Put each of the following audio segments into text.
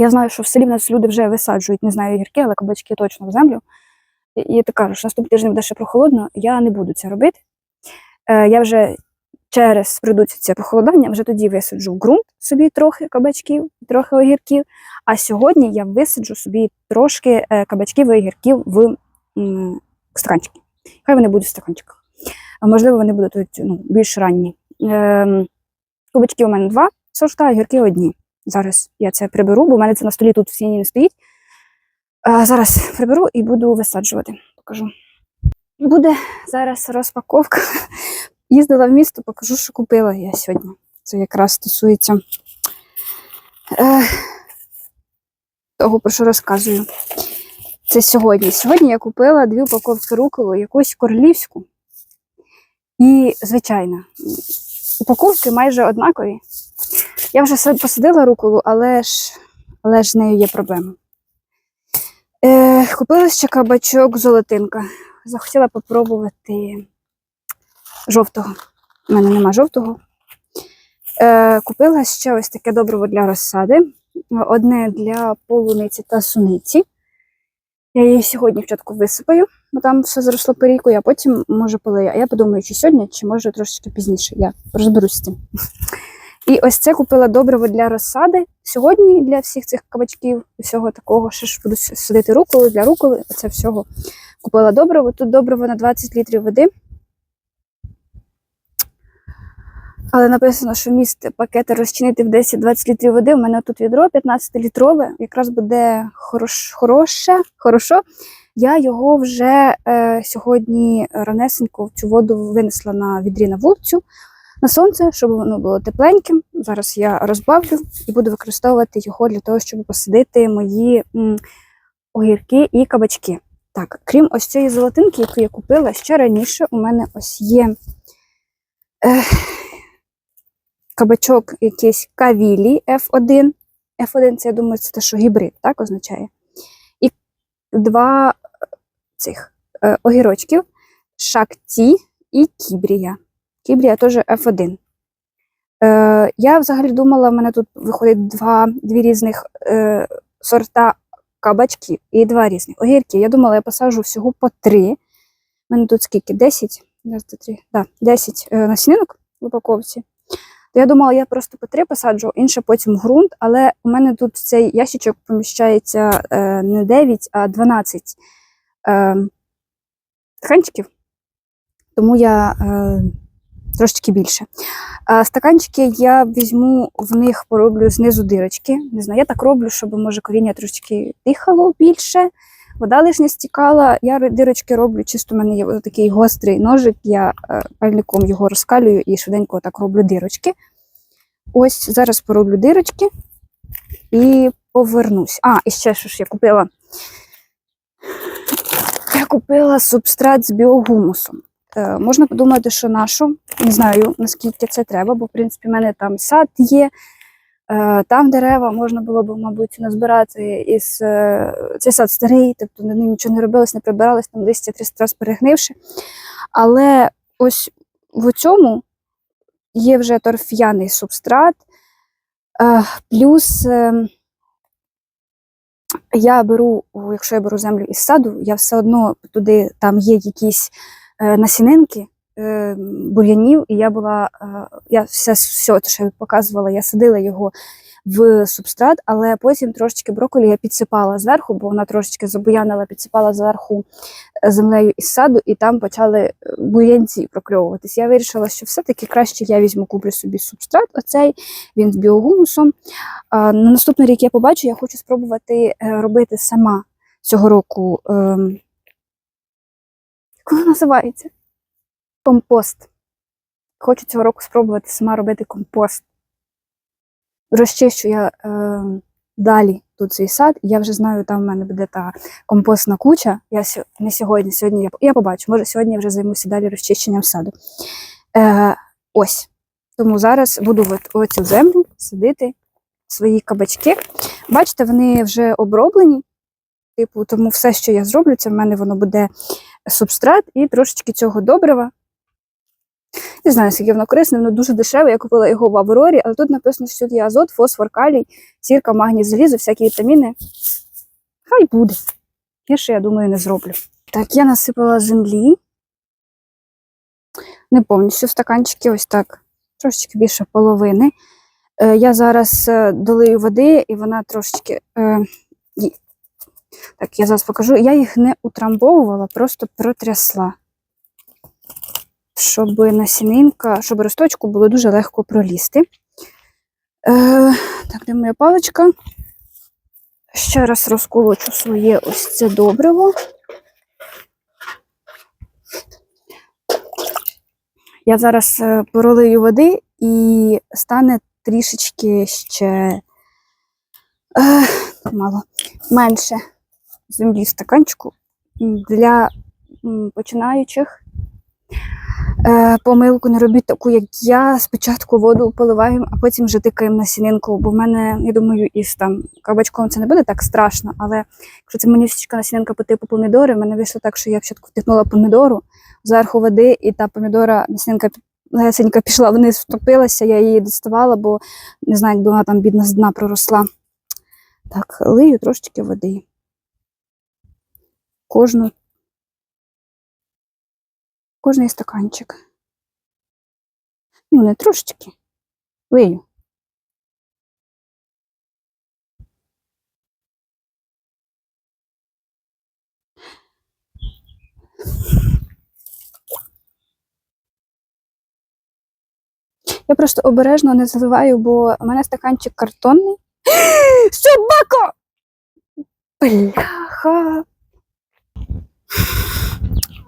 Я знаю, що в селі в нас люди вже висаджують, не знаю, гірки, але кабачки точно в землю. І, і ти кажеш, наступний тиждень буде ще прохолодно, я не буду це робити. Е, я вже через прийдуть це похолодання, вже тоді висаджу в ґрунт собі трохи кабачків, трохи огірків. А сьогодні я висаджу собі трошки е, кабачків і огірків в м, стаканчики. Хай вони будуть в стаканчиках. Можливо, вони будуть ну, більш ранні. Ем, кабачки у мене два сорта, огірки одні. Зараз я це приберу, бо в мене це на столі тут в сіні не стоїть. А, зараз приберу і буду висаджувати. Покажу. Буде зараз розпаковка. Їздила в місто, покажу, що купила я сьогодні. Це якраз стосується е, того, про що розказую. Це сьогодні. Сьогодні я купила дві упаковки руколи, якусь королівську і звичайна. Упаковки майже однакові. Я вже посадила руколу, але ж, але ж нею є проблема. Е, купила ще кабачок золотинка. Захотіла попробувати жовтого. У мене нема жовтого. Е, купила ще ось таке добриво для розсади. Одне для полуниці та суниці. Я її сьогодні спочатку висипаю, бо там все заросло перійкою, а потім може полию. А я подумаю, чи сьогодні, чи може трошечки пізніше. Я розберусь з цим. І ось це купила добриво для розсади. Сьогодні для всіх цих кабачків і всього такого, що ж буду садити руколи для руколи. Оце всього купила добриво. Тут добриво на 20 літрів води. Але написано, що міст пакети розчинити в 10-20 літрів води. У мене тут відро 15-літрове, якраз буде хорош, хороше, хорошо. Я його вже е, сьогодні ранесенько в цю воду винесла на відрі на вулицю на сонце, щоб воно було тепленьким. Зараз я розбавлю і буду використовувати його для того, щоб посадити мої огірки і кабачки. Так, крім ось цієї золотинки, яку я купила ще раніше, у мене ось є е, кабачок якийсь кавілі F1. F1 це я думаю, це те, що гібрид, так означає. І два цих е, огірочків Шакті і Кібрія. Кібрія теж F1. Е, я взагалі думала, в мене тут виходить два, дві різних е, сорта кабачків і два різних огірки. Я думала, я посаджу всього по три. У мене тут скільки? 10? Раз. Да, 10 е, насінинок в упаковці. Я думала, я просто по три посаджу, інше потім ґрунт, але у мене тут цей ящичок поміщається е, не 9, а 12 е, стаканчиків. Тому я е, трошечки більше. Стаканчики я візьму, в них пороблю знизу дирочки. Не знаю, я так роблю, щоб може коріння трошечки дихало більше, вода лишня стікала. Я дирочки роблю, чисто в мене є такий гострий ножик, я е, пальником його розкалюю і швиденько так роблю дирочки. Ось зараз пороблю дирочки і повернусь. А, і ще що ж я купила. Я купила субстрат з біогумусом. Е, можна подумати, що нашу. Не знаю, наскільки це треба, бо, в принципі, в мене там сад є, е, там дерева можна було б, мабуть, назбирати із е, цей сад старий, тобто на ним нічого не робилось, не прибиралось, там листя 300 разів перегнивши. Але ось в цьому є вже торф'яний субстрат, плюс. я беру, якщо я беру землю із саду, я все одно туди там є якісь насінинки е, бур'янів, і я була, е, я все, все те, що я показувала, я садила його в субстрат, але потім трошечки брокколі я підсипала зверху, бо вона трошечки забуянила, підсипала зверху е, землею із саду, і там почали е, бур'янці прокльовуватись. Я вирішила, що все-таки краще я візьму, куплю собі субстрат, оцей, він з біогумусом. На наступний рік я побачу, я хочу спробувати е, робити сама цього року. Воно називається? Компост. Хочу цього року спробувати сама робити компост. Розчищу я е, далі тут свій сад, я вже знаю, там в мене буде та компостна куча. Я не сьогодні, сьогодні я, я побачу, може сьогодні я вже займуся далі розчищенням саду. Е, ось. Тому зараз буду оцю землю садити свої кабачки. Бачите, вони вже оброблені. Типу, тому все, що я зроблю, це в мене воно буде субстрат і трошечки цього добрива. Не знаю, скільки воно корисне, воно дуже дешеве. Я купила його в Аврорі, але тут написано, що тут є азот, фосфор, калій, сірка, магній, залізо, всякі вітаміни. Хай буде. Гірше, я думаю, не зроблю. Так, я насипала землі. Не повністю в стаканчики, ось так, трошечки більше половини. Е, я зараз е, долию води, і вона трошечки. Е, так, я зараз покажу. Я їх не утрамбовувала, просто протрясла. Щоб насінинка, щоб росточку було дуже легко пролізти. Е, так, де моя паличка? Ще раз розколочу своє ось це добриво. Я зараз е, пролию води і стане трішечки ще е, мало менше землі в стаканчику для починаючих. Е, помилку не робіть таку, як я. Спочатку воду поливаємо, а потім вже тикаємо на сінинку. Бо в мене, я думаю, із там кабачком це не буде так страшно, але якщо це манівсічка насінинка по типу помідори, в мене вийшло так, що я спочатку втикнула помідору зверху води, і та помідора насінинка легесенька пішла вниз, втопилася, я її доставала, бо не знаю, якби вона там бідна з дна проросла. Так, лию трошечки води. Кожну. Кожний стаканчик. Ну, не трошечки. Лию. Я просто обережно не заливаю, бо у мене стаканчик картонний. Собака! Бляха!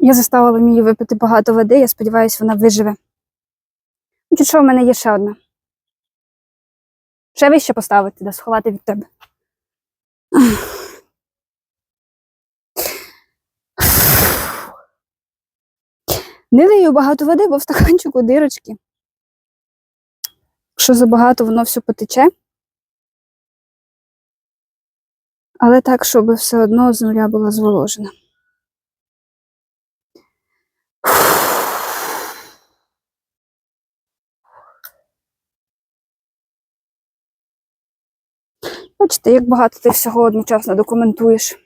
Я заставила мені випити багато води, я сподіваюся, вона виживе. Ну, Чи що, в мене є ще одна? Ще вище поставити, да сховати від тебе. Не лию багато води, бо в стаканчику дирочки. Якщо забагато, воно все потече. Але так, щоб все одно земля була зволожена. Бачите, як багато ти всього одночасно документуєш.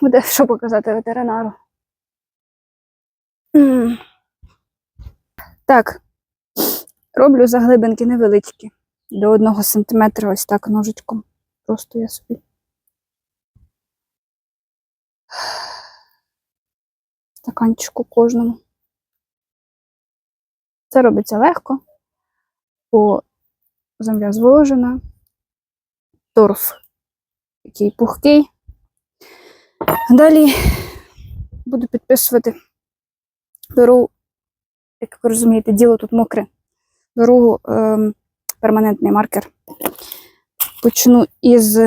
Буде що показати ветеринару. Так, роблю заглибинки невеличкі. До одного сантиметра ось так ножичком. Просто я собі. Стаканчику кожному. Це робиться легко, бо земля зволожена, торф такий пухкий. Далі буду підписувати. Беру, як ви розумієте, діло тут мокре. Беру ем, перманентний маркер. Почну із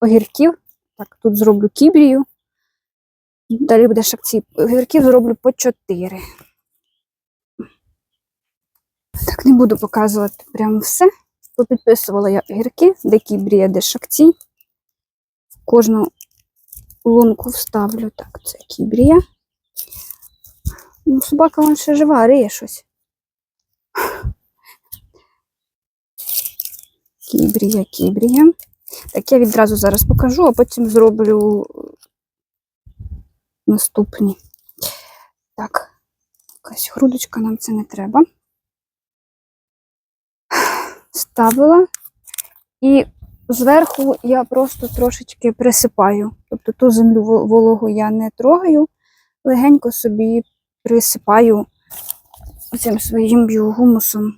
огірків. Так, тут зроблю кібрію. Далі буде шакці. Огірків зроблю по 4. Так, не буду показувати прямо все. Попідписувала я огірки, де кібрія, де шакці. В кожну лунку вставлю. Так, це кібрія. Ну, собака вон ще жива, риє щось. Кібрія, кібрія. Так, я відразу зараз покажу, а потім зроблю наступні. Так, якась грудочка, нам це не треба. Ставила. І зверху я просто трошечки присипаю. Тобто ту землю вологу я не трогаю, легенько собі присипаю цим своїм біогумусом.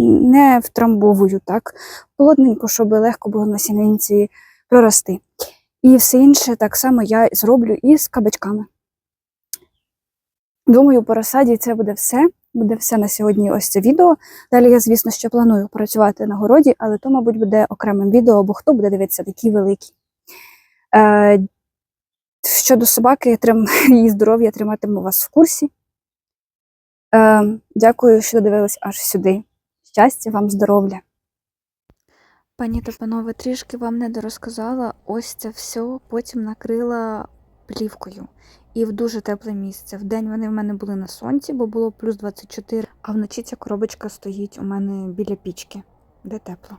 Не втрамбовую так. Холодненько, щоб легко було на сінинці прорости. І все інше так само я зроблю і з кабачками. Думаю, по розсаді це буде все. Буде все на сьогодні ось це відео. Далі я, звісно, ще планую працювати на городі, але то, мабуть, буде окремим відео, бо хто буде дивитися такі великі. Е, щодо собаки, трим... її здоров'я триматиму вас в курсі. Е, дякую, що дивились аж сюди. Щастя вам, здоров'я! Пані та панове, трішки вам не дорозказала. Ось це все. Потім накрила плівкою і в дуже тепле місце. В день вони в мене були на сонці, бо було плюс 24, а вночі ця коробочка стоїть у мене біля пічки, де тепло.